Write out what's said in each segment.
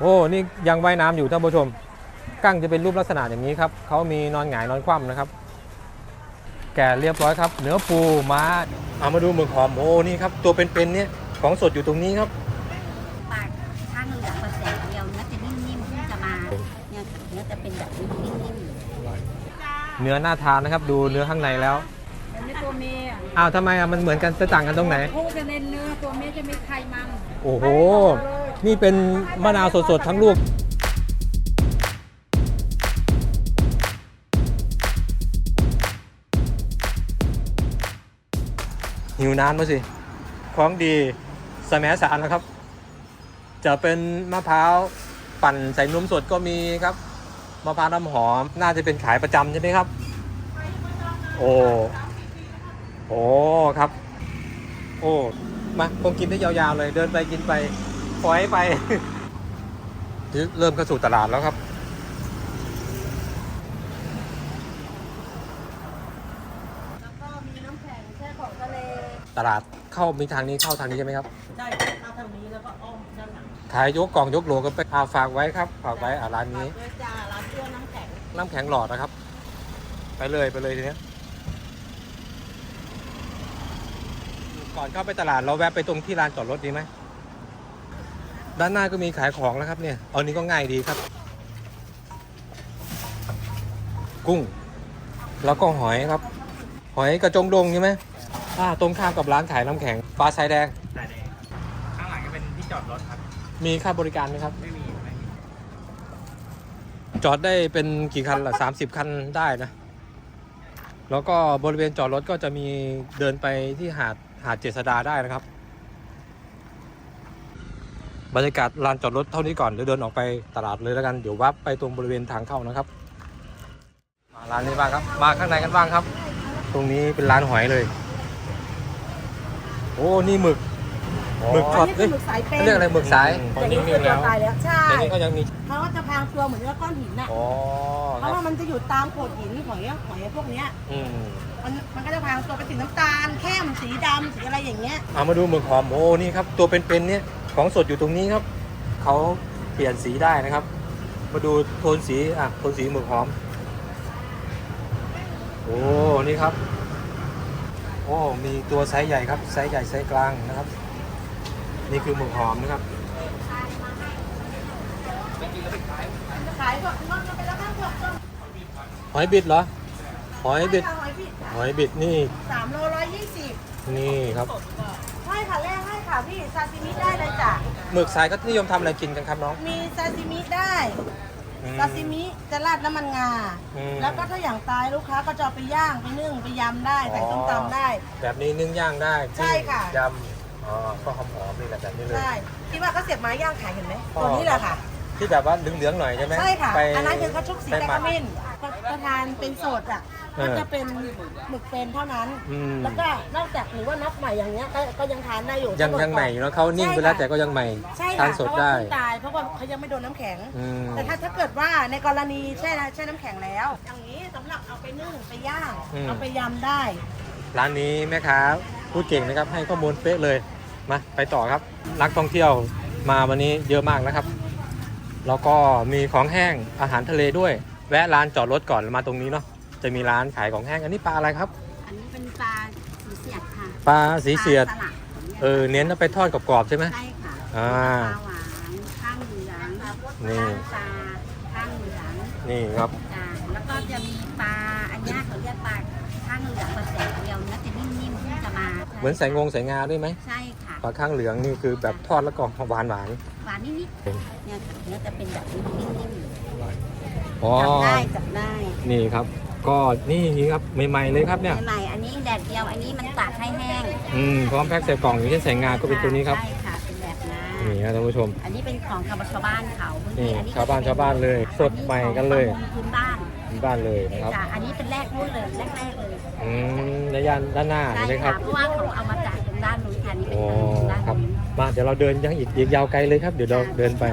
โอ้ นี่ยังว่ายน้ำอยู่ท่านผู้ชม กั้งจะเป็นรูปลักษณะอย่างนี้ครับ เขามีนอนหงายนอนคว่ำนะครับ แก่เรียบร้อยครับ เนื้อปูม้าเอามาดูหมึกหอมโอ้ นี่ครับ ตัวเป็นๆเนี่ยของสดอยู่ตรงนี้ครับปากข้างเหลืองมาแสงเดียวเนื้อจะนิ่มๆเพิ่งจะมาเนี่ยเนื้อจะเป็นแบบนิ่มเนื้อน่าทานนะครับ ดูเนื้อข้างในแล้วอันนี้ตัวเมียอ้าวทำไมอะมันเหมือนกันจะต่างกันตรงไหนผู้จะเน้นเนื้อตัวเมียจะมีไข่มันโอ้โห นี่เป็นมะนาวสดๆ ทั้งลูก หิวน้ำมาสิของดีสมสารนะครับ จะเป็นมะพร้าวปั่นใส่นมสดก็มีครับมะพร้าวน้ำหอม น่าจะเป็นขายประจำใช่ไหมครับ โอ้โอ้ครับ โอ้มาคงกินได้ยาวๆเลย เดินไปกินไป ปล่อยไป เริ่มเข้าสู่ตลาดแล้วครับ แล้วก็มีน้ำแข็งแช่ของทะเลตลาดเข้ามีทางนี้เข้าทางนี้ใช่ไหมครับได้เข้าทางนี้แล้วก็อ้อมด้านหลังขายยกกล่องยกโหลกันไปอาฝากไว้ครับ ฝากไว้อ่าร้านนี้ ด้วยจ้าร้านเตี้ยวน้ำแข็งน้ำแข็งหลอดนะครับ ไปเลยไปเลยทีเนี้ยก่อนเข้าไปตลาดเราแวะไปตรงที่ลานจอดรถดีไหม ด้านหน้าก็มีขายของแล้วครับเนี่ยเอานี้ก็ง่ายดีครับ กุ้ง แล้วก็หอยครับ หอยกระจงดงใช่ไหมอ่าตรงข้ามกับร้านขายน้ำแข็งปลาทรายแดง สายแดงข้างหลังจะเป็นที่จอดรถครับ มีค่าบริการไหมครับ ไม่มีไม่มีจอดได้เป็นกี่คันล่ะสามสิบคันได้นะ แล้วก็บริเวณจอดรถก็จะมีเดินไปที่หาดหาดเจษดาได้นะครับ บรรยากาศลานจอดรถเท่านี้ก่อนเดี๋ยวเดินออกไปตลาดเลยแล้วกันเดี๋ยววับไปตรงบริเวณทางเข้านะครับ มาร้านนี้บ้างครับ มาข้างในกันบ้างครับ ตรงนี้เป็นร้านหอยเลย โอ้นี่หมึกหมึกช็อตนี่เอ้ยหมึกสายเป็นเขาเรียกอะไรหมึกสายพอนิ่มๆแล้วตายแล้วใช่แต่นี่ก็ยังมีเขาก็จะพรางตัวเหมือนกับก้อนหินน่ะอ๋อเพครัราะบว่ามันจะอยู่ตามโขดหินหอยอะหอยพวกเนี้ยอืมมันมันก็จะพรางตัวเป็นสีน้ำตาลเข้มสีดำสีอะไรอย่างเงี้ยเอามาดูหมึกหอมโอ้นี่ครับตัวเป็นๆเนี่ย ของสดอยู่ตรงนี้ครับ เขาเปลี่ยนสีได้นะครับ มาดูโทนสีอะโทนสีหมึกหอม โอ้นี่ครับ โอ้มีตัวไซส์ใหญ่ครับไซส์ใหญ่ไซส์กลางนะครับ นี่คือหมึกหอมนะครับขายก็นอกไปแล้วข้างก็หอยบิดเหรอหอยบิดหอยพี่หอยบิดนี่สามโลร้อยยี่สิบนี่ครับ ให้ค่ะแรกให้ค่ะพี่ซาซิมิได้เลยจ้ะหมึกสายก็นิยมทำอะไรกินกันครับน้องมีซาซิมิได้อืม ซาซิมิจะราดน้ำมันงา อืม แล้วก็ถ้าอย่างตายลูกค้าก็จะเอาไปย่างไปนึ่งไปยำได้ใส่ส้มตำได้แบบนี้นึ่งย่างได้ใช่ค่ะ ยำอ๋อก็หอมๆนี่แหละแบบนี้เลยใช่ที่ว่าเขาเสียบไม้ย่างขายเห็นไหมอ๋อ ตัวนี้แหละค่ะ ที่แบบว่าเหลืองๆหน่อยใช่ไหมใช่ค่ะ ไปอันนั้นคือเขาชุบสีไปแกหมัขมิ้นประทานเป็นสดอะ เอก็อจะเป็นหมึกเป็นเท่านั้น อืม แล้วก็นอกจากหรือว่าน็อกใหม่อย่างเงี้ยก็ก็ยังทานได้อยู่ยังยังใหม่เนาะเขานิ่งไปแล้วแต่ก็ยังใหม่ใช่ทาค่ะนสดเพราะว่าได้เพิ่งตายเพราะว่าเขายังไม่โดนน้ำแข็ง อืม แต่ถ้าถ้าเกิดว่าในกรณีแช่แช่น้ำแข็งแล้ว อย่างนี้สำหรับเอาไปนึ่งไปย่างเอาไปยำได้ ร้านนี้แม่ค้าพูดเก่งนะครับ ให้ข้อมูลเป๊ะเลยมาไปต่อครับนักท่องเที่ยวมาวันนี้เยอะมากนะครับ แล้วก็มีของแห้งอาหารทะเลด้วย แวะร้านจอดรถก่อนมาตรงนี้เนาะ จะมีร้านขายของแห้งอันนี้ปลาอะไรครับๆอันนี้เป็นปลาสีเสียดค่ะปลาสีเสียด ปลาสลัดเออเน้นเอาไปทอดกรอบๆใช่ไหม ใช่ค่ะอ่าปลาหวานข้างเหลืองนี่ข้างปลาข้างเหลืองนี่ครับ จ้าแล้วก็จะมีปลาอันเนี้ยเขาเรียกปลาข้างเหลืองมาแสงเดียวเนื้อจะนิ่มๆเพิ่งจะมาเหมือนใส่งวงใส่งาด้วยไหมใช่ค่ะปลาข้างเหลืองนี่คือแบบทอดแล้วก็หวานหวานหวานนิดๆเนี่ยค่ะเนื้อจะเป็นแบบนิ่มๆอ๋อๆจับได้จับได้ นี่ครับ ก็นี่นี่ครับใหม่ๆเลยครับเนี่ยใหม่ๆอันนี้แดดเดียวอันนี้มันตากให้แห้งอืมพร้อมแพ็คใส่กล่องอย่างเช่นใส่งาก็เป็นตัวนี้ครับใช่ค่ะเป็นแบบนั้นนี่ครับท่านผู้ชม อันนี้เป็นของชาวบ้านเขาบางทีนี่อันนี้ชาวบ้านชาวบ้านเลย สดใหม่กันเลยอัของพื้นบ้านที่บ้านเลยนะครับจ้ะอันนี้เป็นแรกรุ่นเลยแรกๆเลยอืมในย่านด้านหน้าใช่ใช่ไหมคค่ะรับเพราะว่าเขาเอามาจากตรงด้านนู้นค่ะนี่เป็นโอ้ด้านครับนู้นมาเดี๋ยวเราเดินยังอีกอีกยาวไกลเลยครับ เดี๋ยวเราเดินไป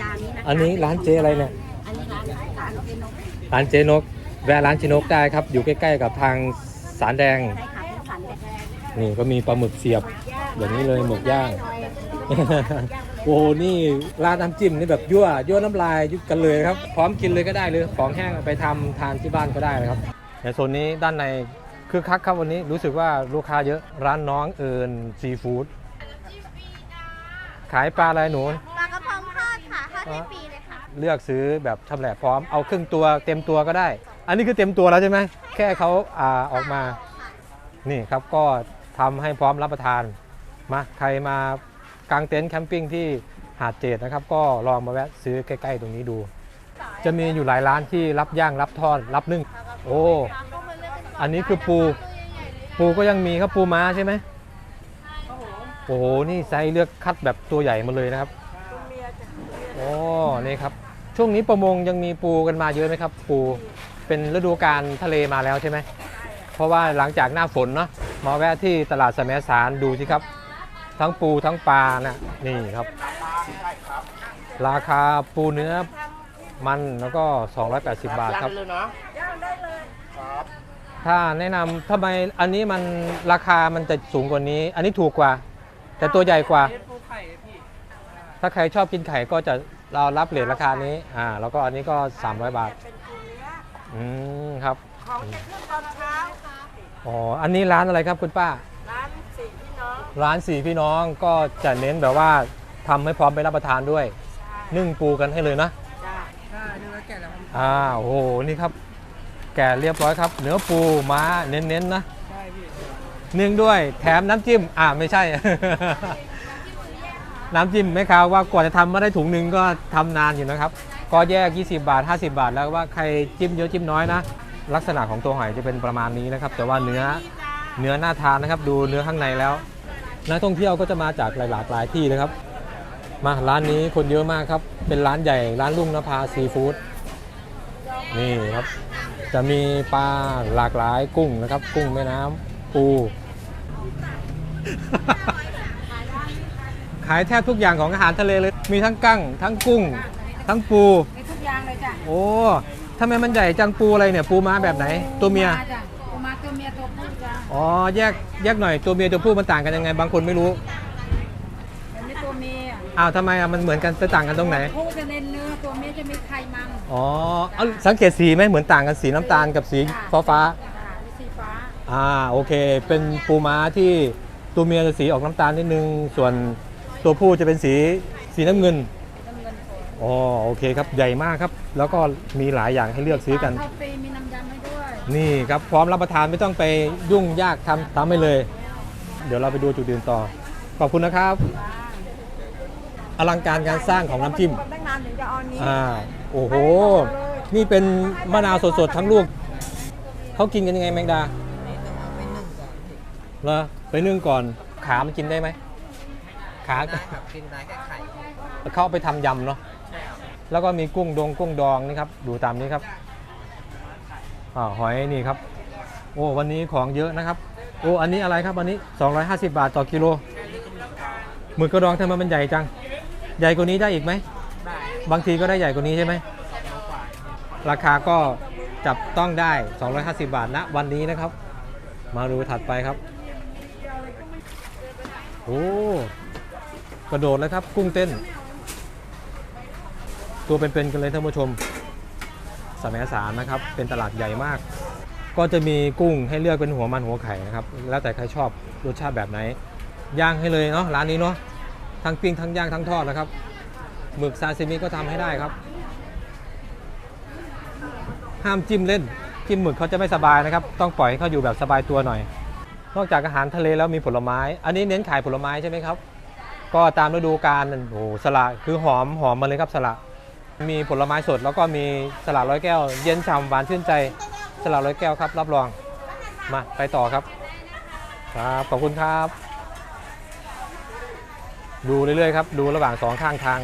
ยานี้นะคะอันนี้ร้านเจอะไรเนี่ยอันนี้ร้านร้านเจนกร้านเจนก แวะร้านเจนกได้ครับ อยู่ใกล้ๆกับทางสารแดง ใช่ค่ะเป็นสันแดงนี่ก็มีปลาหมึกเสียบ อย่างนี้เลยหมึกย่าง โอ้โหนี่ร้านน้ำจิ้มนี่แบบยั่วยั่วน้ำลายยุกันเลยครับ พร้อมกินเลยก็ได้เลยของแห้งเอาไปทำทานที่บ้านก็ได้นะครับ ในโซนนี้ด้านในคือคักครับวันนี้รู้สึกว่าลูกค้าเยอะร้านน้องเอิญซีฟู้ดขายปลาอะไรหนู ปลากระพงทอดค่ะทอดให้ฟรีเลยค่ะ เลือกซื้อแบบชำแหละพร้อมเอาครึ่งตัวเต็มตัวก็ได้ อันนี้คือเต็มตัวแล้วใช่ไหมแค่เขาอ่าออกมานี่ครับก็ทำให้พร้อมรับประทานมาใครมากางเต็นท์แคมปิ้งที่หาดเจดนะครับ ก็ลองมาแวะซื้อใกล้ๆตรงนี้ดู จะมีอยู่หลายร้านที่รับย่างรับทอดรับนึ่ง โอ้อันนี้คือปู ปูก็ยังมีครับปูม้าใช่ไหมโอ้โหนี่ไซส์เลือกคัดแบบตัวใหญ่มาเลยนะครับโอ้นี่ครับช่วงนี้ประมงยังมีปูกันมาเยอะไหมครับ ปู เป็นฤดูกาลทะเลมาแล้วใช่ไหมเพราะว่าหลังจากหน้าฝนเนาะมาแวะที่ตลาดสมสารดูสิครับ ทั้งปูทั้งปลานะนี่ครับ ราคาปูเนื้อมันแล้วก็ 280 บาทครับถ้าแนะนำทำไมอันนี้มันราคามันจะสูงกว่านี้ อันนี้ถูกกว่า แต่ตัวใหญ่กว่า ถ้าใครชอบกินไข่ก็จะเรารับเลทราคานี้อ่าแล้วก็อันนี้ก็ 300 บาท อืมครับ ของจะขึ้นตอนเช้าอ๋อ อันนี้ร้านอะไรครับคุณป้า ร้านสี่พี่น้องร้านสี่พี่น้องก็จะเน้นแบบว่าทำให้พร้อมไปรับประทานด้วยนึ่งปูกันให้เลยนะ จ้าได้ดูแล้วแกแล้วอ่า โอ้โห นี่ครับ แกะเรียบร้อยครับ เนื้อปูม้าเน้นๆนะ ใช่พี่นึ่งด้วยแถมน้ำจิ้ม อ่าไม่ใช่ น้ำจิ้มไหมครับว่ากว่าจะทำมาได้ถุงหนึ่งก็ทำนานอยู่นะครับ ก็แยก 20 บาท 50 บาท แล้วว่าใครจิ้มเยอะจิ้มน้อยนะ ลักษณะของตัวหอยจะเป็นประมาณนี้นะครับ แต่ว่าเนื้อเนื้อหน่าทานนะครับ ดูเนื้อข้างในแล้วนักท่องเที่ยวก็จะมาจากหลากหลายที่นะครับ มาร้านนี้คนเยอะมากครับ เป็นร้านใหญ่ร้านลุงนภาซีฟู้ดนี่ครับ จะมีปลาหลากหลายกุ้งนะครับ กุ้งแม่น้ำปูขายแทบทุกอย่างของอาหารทะเลเลย มีทั้งกั้ง ทั้งกุ้ง ทั้งปูมีทุกอย่างเลยจ้ะโอ้ทำไมมันใหญ่จังปูอะไรเนี่ย ปูม้าแบบไหน ตัวเมียจ้ะปูมาตัวเมียตัวผู้จ้ะอ๋อ แยกแยกหน่อย ตัวเมียตัวผู้มันต่างกันยังไง บางคนไม่รู้อันนี้ตัวเมียอ้าวทำไมอะมันเหมือนกันจะต่างกันตรงไหน ผู้จะเน้นเนื้อตัวเมียจะมีไขมันอ๋อเอาสังเกตสีไหมเหมือนต่างกันสีน้ำตาลกับสีฟ้าฟ้าจ้ะมีสีฟ้าๆอ่า โอเค เป็นปูม้าที่ตัวเมียจะสีออกน้ำตาลนิดนึง ส่วนตัวผู้จะเป็นสีสีน้ำเงินน้ำเงินโผล่ อ๋อโอเคครับใหญ่มากครับ แล้วก็มีหลายอย่างให้เลือกซื้อกัน ข้าวฟรีมีน้ำยำให้ด้วยนี่ครับพร้อมรับประทานไม่ต้องไปยุ่งยากทำทำให้เลย เดี๋ยวเราไปดูจุดอื่นต่อ ขอบคุณนะครับ อลังการการสร้างของน้ำจิ้มได้นานถึงจะเอานี้อ่าโอ้โห นี่เป็นมะนาวสดๆทั้งลูก เขากินกันยังไงแมงดาเหรอไปนึ่งก่อน ขามันกินได้ไหม ขา ได้ครับกินได้แค่ไข่ เขาเอาไปทำยำเนาะ แล้วก็มีกุ้งดองกุ้งดองนี่ครับดูตามนี้ครับอ่าหอยนี่ครับ โอ้วันนี้ของเยอะนะครับโอ้อันนี้อะไรครับอันนี้ 250 บาทต่อกิโลหมึกกระดองทำไมมันใหญ่จัง ใหญ่กว่านี้ได้อีกไหมบางทีก็ได้ใหญ่กว่านี้ใช่ไหมราคาก็จับต้องได้ 250 บาทณวันนี้นะครับ มาดูถัดไปครับโอ้กระโดดเลยครับ กุ้งเต้น ตัวเป็นๆกันเลยท่านผู้ชมสมัยสารนะครับ เป็นตลาดใหญ่มาก ก็จะมีกุ้งให้เลือกเป็นหัวมันหัวไข่นะครับ แล้วแต่ใครชอบรสชาติแบบไหน ย่างให้เลยเนาะร้านนี้เนาะทั้งปิ้งทั้งย่างทั้งทอดนะครับหมึกซาซิมิก็ทำให้ได้ครับ ห้ามจิ้มเล่นจิ้มหมึกเขาจะไม่สบายนะครับ ต้องปล่อยให้เขาอยู่แบบสบายตัวหน่อย นอกจากอาหารทะเลแล้วมีผลไม้ อันนี้เน้นขายผลไม้ใช่ไหมครับ ก็ตามฤดูกาลโอ้โหสละคือหอมหอมมาเลยครับสละ มีผลไม้สดแล้วก็มีสละร้อยแก้ว เย็นฉ่ำหวานชื่นใจสละร้อยแก้วครับ รับรองมาไปต่อครับ ครับขอบคุณครับ ดูเรื่อยๆครับ ดูระหว่างสองข้างทาง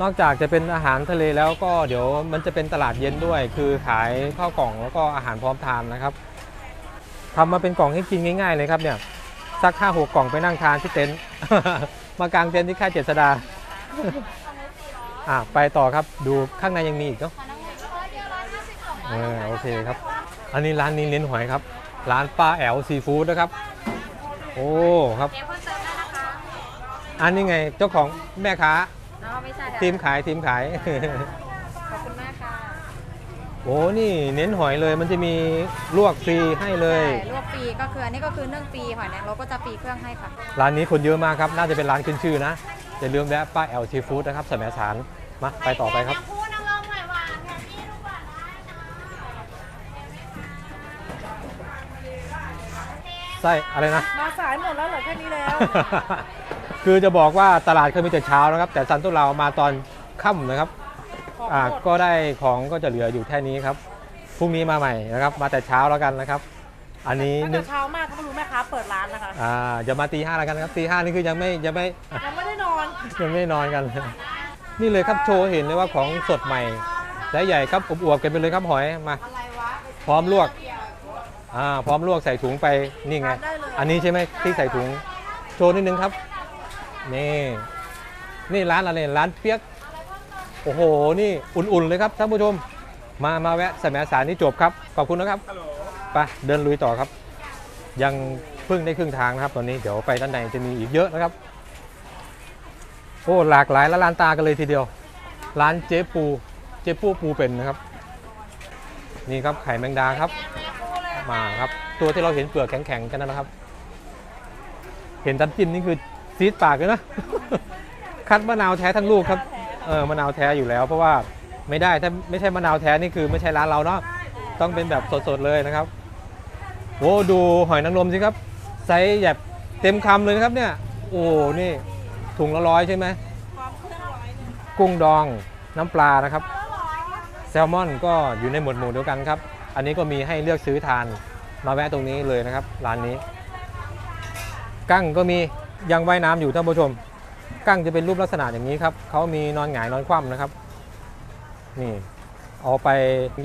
นอกจากจะเป็นอาหารทะเลแล้วก็เดี๋ยวมันจะเป็นตลาดเย็นด้วย คือขายข้าวกล่องแล้วก็อาหารพร้อมทานนะครับทำมาเป็นกล่องให้กินง่าย ๆ เลยครับเนี่ย สักห้าหกกล่องไปนั่งทานที่เต็นท์ มากางเต็นท์ที่ค่ายเจษดา อะไปต่อครับดูข้างในยังมีอีกเนาะเออโอเคครับ อันนี้ร้านนี้เน้นหอยครับ ร้านป้าแอลซีฟู้ดนะครับ โอ้ครับ เดี๋ยวเพิ่มเติมได้นะคะอันนี้ไงเจ้าของแม่ค้า น้องไม่ใช่ทีมขายทีมขาย ขอบคุณมากค่ะ โอ้นี่เน้นหอยเลยมันจะมีลวกฟรีให้เลย ใช่ลวกฟรีก็คืออันนี้ก็คือนึ่งฟรีหอยนางรมก็จะฟรีเครื่องให้ค่ะ ร้านนี้คนเยอะมากครับ น่าจะเป็นร้านขึ้นชื่อนะ อย่าลืมแวะป้าแอลซีฟู้ดนะครับสมัยสารมาไปต่อไปครับ พูนางรมหน่อยหวานค่ะพี่ลูกหวานได้นะไส้อะไรนะ มาสายหมดแล้วเหลือแค่นี้แล้ว คือจะบอกว่าตลาดเคยมีแต่เช้านะครับ แต่ซันตุเรามาตอนค่ำนะครับข องอ่าหมดก็ได้ของก็จะเหลืออยู่แค่นี้ครับพรุ่งนี้มาใหม่นะครับ มาแต่เช้าแล้วกันนะครับ อันนี้ตั้งนึแต่กเช้ามากเขาไม่รู้แม่ค้าเปิดร้านนะคะ อ่าอย่ามาตีห้าแล้วกันครับตีห้านี่คือยังไม่ยังไม่ ยังไม่ได้นอน ยังไม่นอนกัน นี่เลยครับโชว์เห็นเลยว่าของสดใหม่และใหญ่ครับอวบๆกันไปเลยครับหอยมาอะไรวะพร้อมลวกอ่าพร้อมลวกใส่ถุงไปนี่ไงทานได้เลย อันนี้ใช่ไหมที่ใส่ถุง โชว์นิดนึงครับ นี่ นี่ร้านอะไรร้านเปียก โอ้โห นี่อุ่นๆเลยครับท่านผู้ชม มามาแวะสมสารนี่จบครับ ขอบคุณนะครับไปเดินลุยต่อครับ ยังเพิ่งได้ครึ่งทางนะครับ ตอนนี้เดี๋ยวไปด้านในจะมีอีกเยอะนะครับ โอ้หลากหลายละลานตากันเลยทีเดียว ร้านเจ๊ปู เจ๊ปูปูเป็นนะครับ นี่ครับไข่แมงดาครับ มาครับ ตัวที่เราเห็นเปลือกแข็งๆกันนั่นนะครับ เห็นตำจิ้มนี่คือซีดปากเลยนะ คัดมะนาวแท้ทั้งลูกครับ เออมะนาวแท้อยู่แล้ว เพราะว่าไม่ได้ถ้าไม่ใช่มะนาวแท้นี่คือไม่ใช่ร้านเราเนาะต้องเป็นแบบสดๆเลยนะครับโอ้ดูหอยนางรมสิครับไซส์แบบเต็มคำเลยนะครับเนี่ย โอ้นี่ถุงละร้อยใช่ไหมกุ้งดองน้ำปลานะครับ แซลมอนก็อยู่ในหมวดหมู่เดียวกันครับ อันนี้ก็มีให้เลือกซื้อทานมาแวะตรงนี้เลยนะครับ ร้านนี้ กั้งก็มียังว่ายน้ำอยู่ท่านผู้ชม กั้งจะเป็นรูปลักษณะอย่างนี้ครับเขามีนอนหงายนอนคว่ำนะครับ นี่เอาไป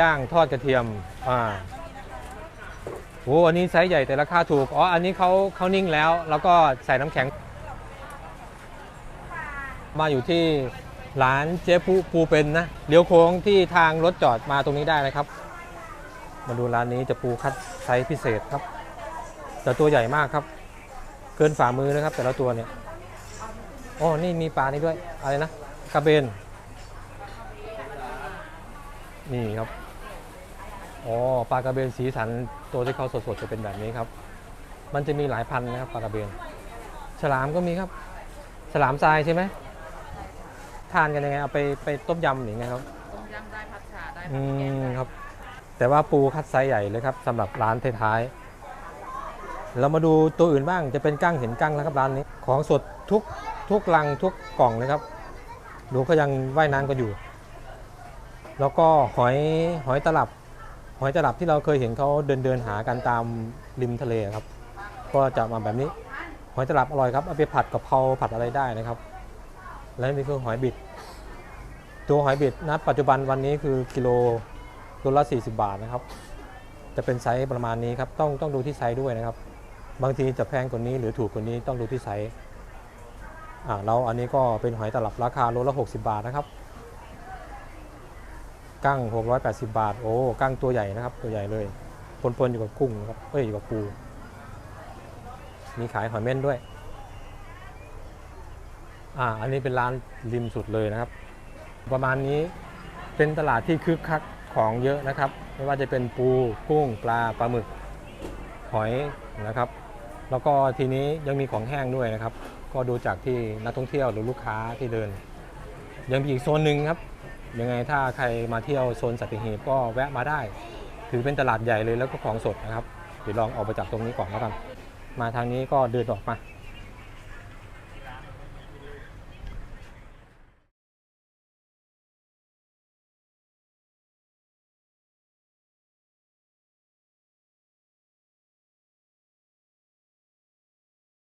ย่างทอดกระเทียมอ่าโอ้อันนี้ไซส์ใหญ่แต่ราคาถูกอ๋ออันนี้เขาเขานิ่งแล้ว แล้วก็ใส่น้ำแข็ง มาอยู่ที่ร้านเจ๊ปูปูเป็นนะเลี้ยวโค้งที่ทางรถจอดมาตรงนี้ได้นะครับ มาดูร้านนี้จะปูคัดไซส์พิเศษครับแต่ตัวใหญ่มากครับ เกินฝ่ามือนะครับ แต่ละตัวเนี่ย อ๋อนี่มีปลานี่ด้วย อะไรนะกระเบน นี่ครับอ๋อปลากระเบนสีสันตัวที่เขาสดๆจะเป็นแบบนี้ครับ มันจะมีหลายพันธุ์นะครับปลากระเบน ฉลามก็มีครับ ฉลามทรายใช่ไหมทานกันยังไงเอาไปไปต้มยำหรือไงครับต้มยำได้ผัดฉ่าได้อืมครับ แต่ว่าปูคัดไซส์ใหญ่เลยครับสำหรับร้านท้ายๆเรามาดูตัวอื่นบ้างจะเป็นกั้งเห็นกั้งแล้วครับร้านนี้ ของสดทุก ทุกลังทุกกล่องเลยครับดูเขายังว่ายน้ำกันอยู่ แล้วก็หอยหอยตลับ หอยตลับที่เราเคยเห็นเขาเดินเดินหากันตามริมทะเลครับ ก็จะมาแบบนี้ หอยตลับอร่อยครับเอาไปผัดกับเพราผัดอะไรได้นะครับ แล้วนี่คือหอยบิด ตัวหอยบิดนะปัจจุบันวันนี้คือกิโลตัวละ40 บาทนะครับ จะเป็นไซส์ประมาณนี้ครับ ต้องต้องดูที่ไซส์ด้วยนะครับ บางทีจะแพงกว่านี้หรือถูกกว่านี้ต้องดูที่ไซส์ อ่าแล้วอันนี้ก็เป็นหอยตลับราคาโลละ 60 บาทนะครับกั้ง 680 บาท โอ้กั้งตัวใหญ่นะครับ ตัวใหญ่เลยปนๆอยู่กับกุ้งครับเอ้ยอยู่กับปู มีขายหอยเม่นด้วย อ่า อันนี้เป็นร้านริมสุดเลยนะครับ ประมาณนี้เป็นตลาดที่คึกคักของเยอะนะครับ ไม่ว่าจะเป็นปูกุ้งปลาปลาหมึก หอยนะครับ แล้วก็ทีนี้ยังมีของแห้งด้วยนะครับ ก็ดูจากที่นักท่องเที่ยวหรือลูกค้าที่เดิน ยังมีอีกโซนหนึ่งครับ ยังไงถ้าใครมาเที่ยวโซนสัตหีบก็แวะมาได้ ถือเป็นตลาดใหญ่เลยแล้วก็ของสดนะครับเดี๋ยวลองออกไปจากตรงนี้ก่อนแล้วกันมาทางนี้ก็เดินออกมา